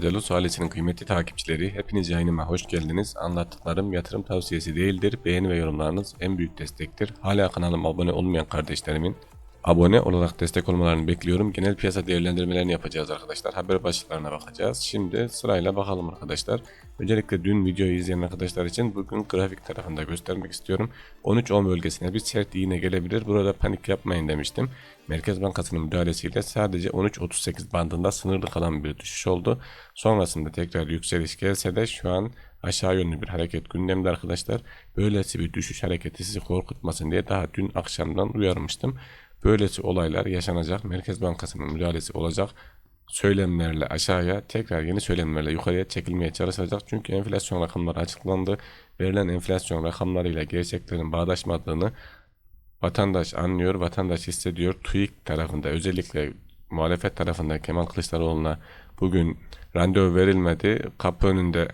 Delos ailesinin kıymetli takipçileri, hepiniz yayınıma hoş geldiniz. Anlattıklarım yatırım tavsiyesi değildir. Beğeni ve yorumlarınız en büyük destektir. Hala kanalıma abone olmayan kardeşlerimin abone olarak destek olmalarını bekliyorum. Genel piyasa değerlendirmelerini yapacağız arkadaşlar. Haber başlıklarına bakacağız. Şimdi sırayla bakalım arkadaşlar. Öncelikle dün videoyu izleyen arkadaşlar için bugün grafik tarafında göstermek istiyorum. 13-10 bölgesine bir sert iğne gelebilir. Burada panik yapmayın demiştim. Merkez Bankası'nın müdahalesiyle sadece 13.38 bandında sınırlı kalan bir düşüş oldu. Sonrasında tekrar yükseliş gelse de şu an aşağı yönlü bir hareket gündemde arkadaşlar. Böylesi bir düşüş hareketi sizi korkutmasın diye daha dün akşamdan uyarmıştım. Böylesi olaylar yaşanacak. Merkez Bankası'nın müdahalesi olacak. Söylemlerle aşağıya tekrar yeni söylemlerle yukarıya çekilmeye çalışacak. Çünkü enflasyon rakamları açıklandı. Verilen enflasyon rakamlarıyla gerçeklerin bağdaşmadığını vatandaş anlıyor, vatandaş hissediyor. TÜİK tarafında özellikle muhalefet tarafında Kemal Kılıçdaroğlu'na bugün randevu verilmedi. Kapı önünde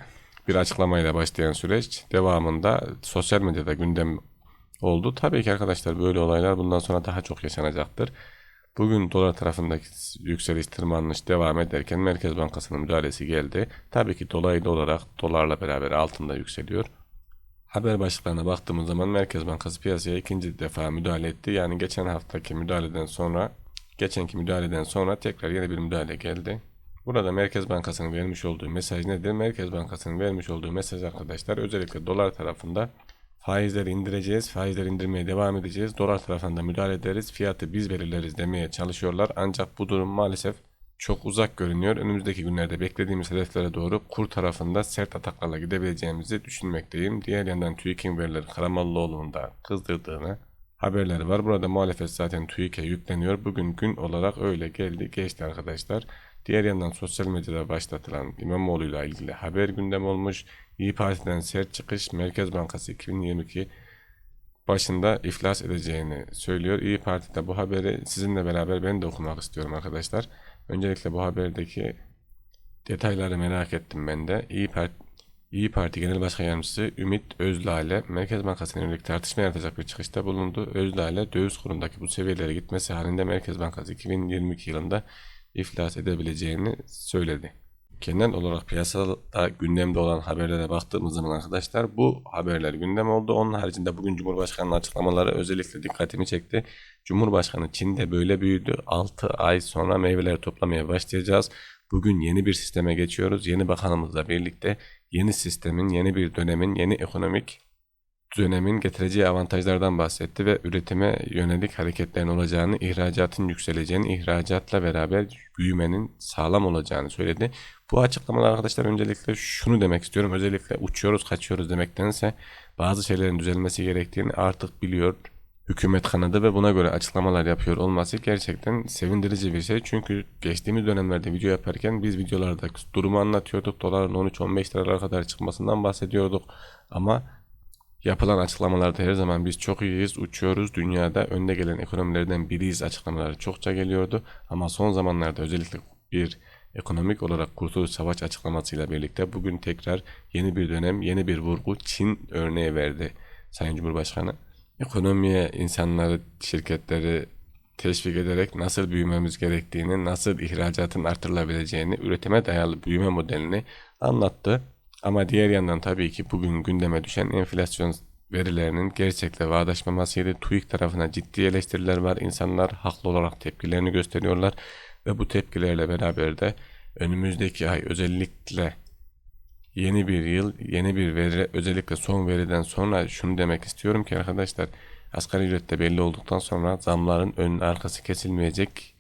bir açıklamayla başlayan süreç devamında sosyal medyada gündem oldu. Tabii ki arkadaşlar böyle olaylar bundan sonra daha çok yaşanacaktır. Bugün dolar tarafındaki yükseliş tırmanış devam ederken Merkez Bankası'nın müdahalesi geldi. Tabii ki dolaylı olarak dolarla beraber altında yükseliyor. Haber başlıklarına baktığımız zaman Merkez Bankası piyasaya ikinci defa müdahale etti. Yani geçen haftaki müdahaleden sonra, geçenki müdahaleden sonra tekrar yeni bir müdahale geldi. Burada Merkez Bankası'nın vermiş olduğu mesaj nedir? Merkez Bankası'nın vermiş olduğu mesaj arkadaşlar özellikle dolar tarafında faizleri indireceğiz, faizleri indirmeye devam edeceğiz, dolar tarafında müdahale ederiz, fiyatı biz belirleriz demeye çalışıyorlar. Ancak bu durum maalesef çok uzak görünüyor. Önümüzdeki günlerde beklediğimiz hedeflere doğru kur tarafında sert ataklarla gidebileceğimizi düşünmekteyim. Diğer yandan TÜİK'in verileri Karamollaoğlu'nun da kızdırdığını haberleri var. Burada muhalefet zaten TÜİK'e yükleniyor. Bugün gün olarak öyle geldi geçti arkadaşlar. Diğer yandan sosyal medyada başlatılan İmamoğlu ile ilgili haber gündem olmuş. İyi Parti'den sert çıkış Merkez Bankası 2022 başında iflas edeceğini söylüyor. İyi Parti'de bu haberi sizinle beraber ben de okumak istiyorum arkadaşlar. Öncelikle bu haberdeki detayları merak ettim ben de. İyi Parti, İyi Parti Genel Başkan Yardımcısı Ümit Özlale Merkez Bankası'na yönelik tartışma yaratacak bir çıkışta bulundu. Özlale döviz kurundaki bu seviyelere gitmesi halinde Merkez Bankası 2022 yılında iflas edebileceğini söyledi. Genel olarak piyasada gündemde olan haberlere baktığımız zaman arkadaşlar bu haberler gündem oldu. Onun haricinde bugün Cumhurbaşkanı'nın açıklamaları özellikle dikkatimi çekti. Cumhurbaşkanı Çin'de böyle büyüdü. 6 ay sonra meyveleri toplamaya başlayacağız. Bugün yeni bir sisteme geçiyoruz. Yeni bakanımızla birlikte yeni sistemin, yeni bir dönemin, yeni ekonomik dönemin getireceği avantajlardan bahsetti ve üretime yönelik hareketlerin olacağını, ihracatın yükseleceğini, ihracatla beraber büyümenin sağlam olacağını söyledi. Bu açıklamalar arkadaşlar öncelikle şunu demek istiyorum. Özellikle uçuyoruz, kaçıyoruz demektense bazı şeylerin düzelmesi gerektiğini artık biliyor hükümet kanadı ve buna göre açıklamalar yapıyor olması gerçekten sevindirici bir şey. Çünkü geçtiğimiz dönemlerde video yaparken biz videolarda durumu anlatıyorduk. Doların 13-15 liralara kadar çıkmasından bahsediyorduk. Ama Yapılan açıklamalarda her zaman biz çok iyiyiz, uçuyoruz, dünyada önde gelen ekonomilerden biriyiz açıklamaları çokça geliyordu. Ama son zamanlarda özellikle bir ekonomik olarak kurtuluş savaş açıklamasıyla birlikte bugün tekrar yeni bir dönem, yeni bir vurgu Çin örneği verdi Sayın Cumhurbaşkanı. Ekonomiye insanları, şirketleri teşvik ederek nasıl büyümemiz gerektiğini, nasıl ihracatın artırılabileceğini, üretime dayalı büyüme modelini anlattı. Ama diğer yandan tabii ki bugün gündeme düşen enflasyon verilerinin gerçekle bağdaşmamasıydı. TÜİK tarafına ciddi eleştiriler var. İnsanlar haklı olarak tepkilerini gösteriyorlar ve bu tepkilerle beraber de önümüzdeki ay özellikle yeni bir yıl, yeni bir veri, özellikle son veriden sonra şunu demek istiyorum ki arkadaşlar asgari ücrette belli olduktan sonra zamların ön arkası kesilmeyecek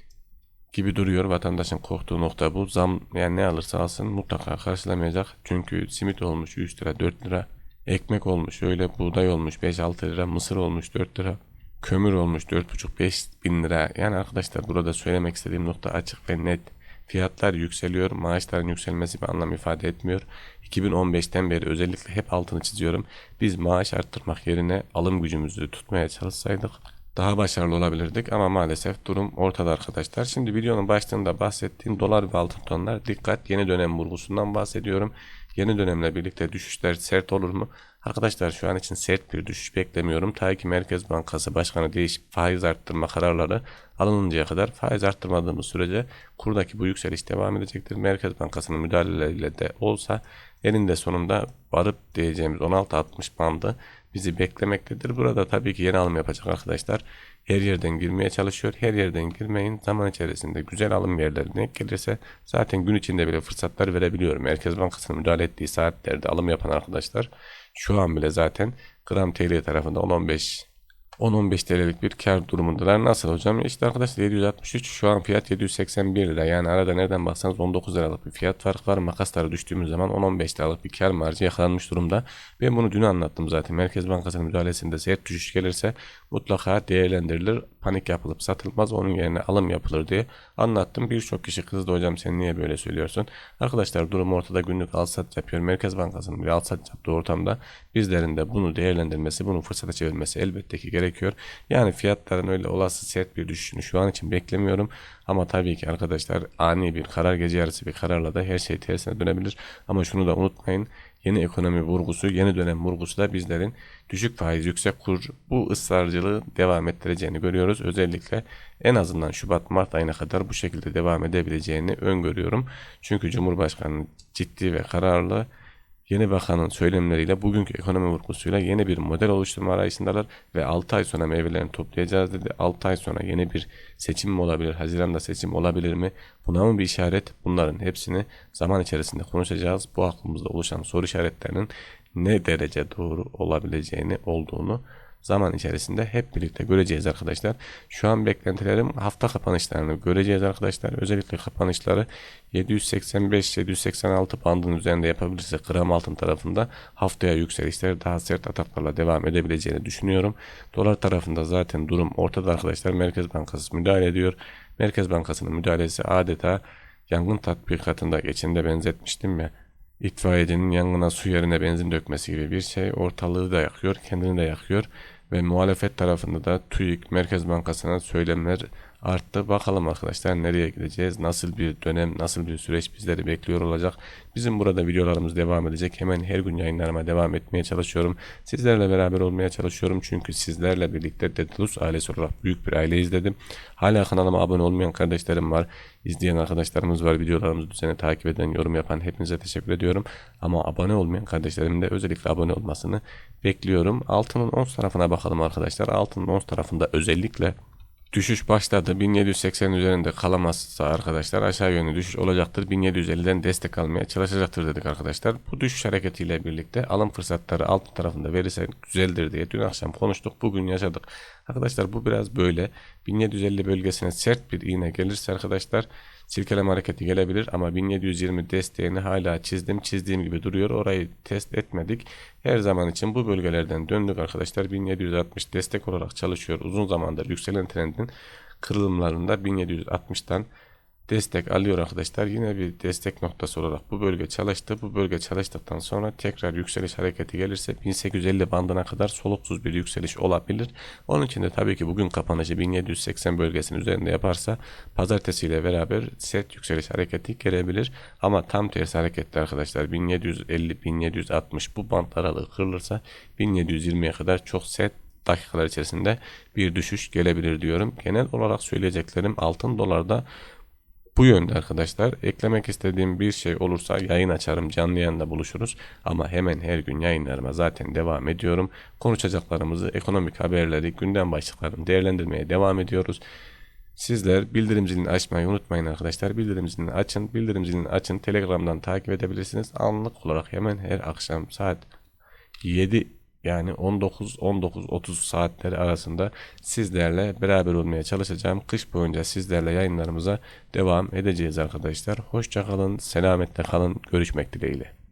gibi duruyor. Vatandaşın korktuğu nokta bu. Zam yani ne alırsa alsın mutlaka karşılamayacak. Çünkü simit olmuş 100 lira 4 lira. Ekmek olmuş öyle buğday olmuş 5-6 lira. Mısır olmuş 4 lira. Kömür olmuş 4,5-5 bin lira. Yani arkadaşlar burada söylemek istediğim nokta açık ve net. Fiyatlar yükseliyor. Maaşların yükselmesi bir anlam ifade etmiyor. 2015'ten beri özellikle hep altını çiziyorum. Biz maaş arttırmak yerine alım gücümüzü tutmaya çalışsaydık daha başarılı olabilirdik ama maalesef durum ortada arkadaşlar. Şimdi videonun başlığında bahsettiğim dolar ve altın tonlar dikkat yeni dönem vurgusundan bahsediyorum. Yeni dönemle birlikte düşüşler sert olur mu? Arkadaşlar şu an için sert bir düşüş beklemiyorum. Ta ki Merkez Bankası Başkanı değişip faiz arttırma kararları alınıncaya kadar faiz arttırmadığımız sürece kurdaki bu yükseliş devam edecektir. Merkez Bankası'nın müdahaleleriyle de olsa eninde sonunda varıp diyeceğimiz 16.60 bandı bizi beklemektedir. Burada tabii ki yeni alım yapacak arkadaşlar. Her yerden girmeye çalışıyor. Her yerden girmeyin. Zaman içerisinde güzel alım yerlerine denk gelirse zaten gün içinde bile fırsatlar verebiliyor. Merkez Bankası'nın müdahale ettiği saatlerde alım yapan arkadaşlar şu an bile zaten gram TL tarafında 10-15 10-15 TL'lik bir kar durumundalar. Nasıl hocam? İşte arkadaşlar 763 şu an fiyat 781 lira. Yani arada nereden baksanız 19 liralık bir fiyat fark var. Makaslara düştüğümüz zaman 10-15 liralık bir kar marjı yakalanmış durumda. Ben bunu dün anlattım zaten. Merkez Bankası'nın müdahalesinde sert düşüş gelirse mutlaka değerlendirilir. Panik yapılıp satılmaz. Onun yerine alım yapılır diye anlattım. Birçok kişi kızdı hocam sen niye böyle söylüyorsun? Arkadaşlar durum ortada günlük al sat yapıyor. Merkez Bankası'nın bir al sat yaptığı ortamda bizlerin de bunu değerlendirmesi, bunu fırsata çevirmesi elbette ki gerekiyor. Yani fiyatların öyle olası sert bir düşüşünü şu an için beklemiyorum. Ama tabii ki arkadaşlar ani bir karar gece yarısı bir kararla da her şey tersine dönebilir. Ama şunu da unutmayın. Yeni ekonomi vurgusu, yeni dönem vurgusu da bizlerin düşük faiz, yüksek kur bu ısrarcılığı devam ettireceğini görüyoruz. Özellikle en azından Şubat-Mart ayına kadar bu şekilde devam edebileceğini öngörüyorum. Çünkü Cumhurbaşkanı ciddi ve kararlı Yeni bakanın söylemleriyle bugünkü ekonomi vurgusuyla yeni bir model oluşturma arayışındalar ve 6 ay sonra meyvelerini toplayacağız dedi. 6 ay sonra yeni bir seçim mi olabilir? Haziran'da seçim olabilir mi? Buna mı bir işaret? Bunların hepsini zaman içerisinde konuşacağız. Bu aklımızda oluşan soru işaretlerinin ne derece doğru olabileceğini olduğunu zaman içerisinde hep birlikte göreceğiz arkadaşlar. Şu an beklentilerim hafta kapanışlarını göreceğiz arkadaşlar. Özellikle kapanışları 785-786 bandın üzerinde yapabilirse gram altın tarafında haftaya yükselişler daha sert ataklarla devam edebileceğini düşünüyorum. Dolar tarafında zaten durum ortada arkadaşlar. Merkez Bankası müdahale ediyor. Merkez Bankası'nın müdahalesi adeta yangın tatbikatında geçinde benzetmiştim ya itfaiyecinin yangına su yerine benzin dökmesi gibi bir şey ortalığı da yakıyor, kendini de yakıyor ve muhalefet tarafında da TÜİK Merkez Bankası'na söylemler arttı. Bakalım arkadaşlar nereye gideceğiz? Nasıl bir dönem, nasıl bir süreç bizleri bekliyor olacak? Bizim burada videolarımız devam edecek. Hemen her gün yayınlarıma devam etmeye çalışıyorum. Sizlerle beraber olmaya çalışıyorum. Çünkü sizlerle birlikte Dedalus ailesi olarak büyük bir aile izledim. Hala kanalıma abone olmayan kardeşlerim var. İzleyen arkadaşlarımız var. Videolarımızı düzenli takip eden, yorum yapan hepinize teşekkür ediyorum. Ama abone olmayan kardeşlerimin de özellikle abone olmasını bekliyorum. Altının 10 tarafına bakalım arkadaşlar. Altının 10 tarafında özellikle Düşüş başladı. 1780 üzerinde kalamazsa arkadaşlar aşağı yönlü düşüş olacaktır. 1750'den destek almaya çalışacaktır dedik arkadaşlar. Bu düşüş hareketiyle birlikte alım fırsatları alt tarafında verirse güzeldir diye dün akşam konuştuk. Bugün yaşadık. Arkadaşlar bu biraz böyle. 1750 bölgesine sert bir iğne gelirse arkadaşlar silkeleme hareketi gelebilir ama 1720 desteğini hala çizdim. Çizdiğim gibi duruyor. Orayı test etmedik. Her zaman için bu bölgelerden döndük arkadaşlar. 1760 destek olarak çalışıyor. Uzun zamandır yükselen trendin kırılımlarında 1760'tan destek alıyor arkadaşlar. Yine bir destek noktası olarak bu bölge çalıştı. Bu bölge çalıştıktan sonra tekrar yükseliş hareketi gelirse 1850 bandına kadar soluksuz bir yükseliş olabilir. Onun için de tabii ki bugün kapanışı 1780 bölgesinin üzerinde yaparsa pazartesiyle beraber set yükseliş hareketi gelebilir. Ama tam tersi hareketli arkadaşlar 1750-1760 bu band aralığı kırılırsa 1720'ye kadar çok set dakikalar içerisinde bir düşüş gelebilir diyorum. Genel olarak söyleyeceklerim altın dolarda bu yönde arkadaşlar. Eklemek istediğim bir şey olursa yayın açarım. Canlı yayında buluşuruz. Ama hemen her gün yayınlarıma zaten devam ediyorum. Konuşacaklarımızı, ekonomik haberleri, gündem başlıklarını değerlendirmeye devam ediyoruz. Sizler bildirim zilini açmayı unutmayın arkadaşlar. Bildirim zilini açın. Bildirim zilini açın. Telegram'dan takip edebilirsiniz. Anlık olarak hemen her akşam saat 7 yani 19-19-30 saatleri arasında sizlerle beraber olmaya çalışacağım. Kış boyunca sizlerle yayınlarımıza devam edeceğiz arkadaşlar. Hoşçakalın, selametle kalın, görüşmek dileğiyle.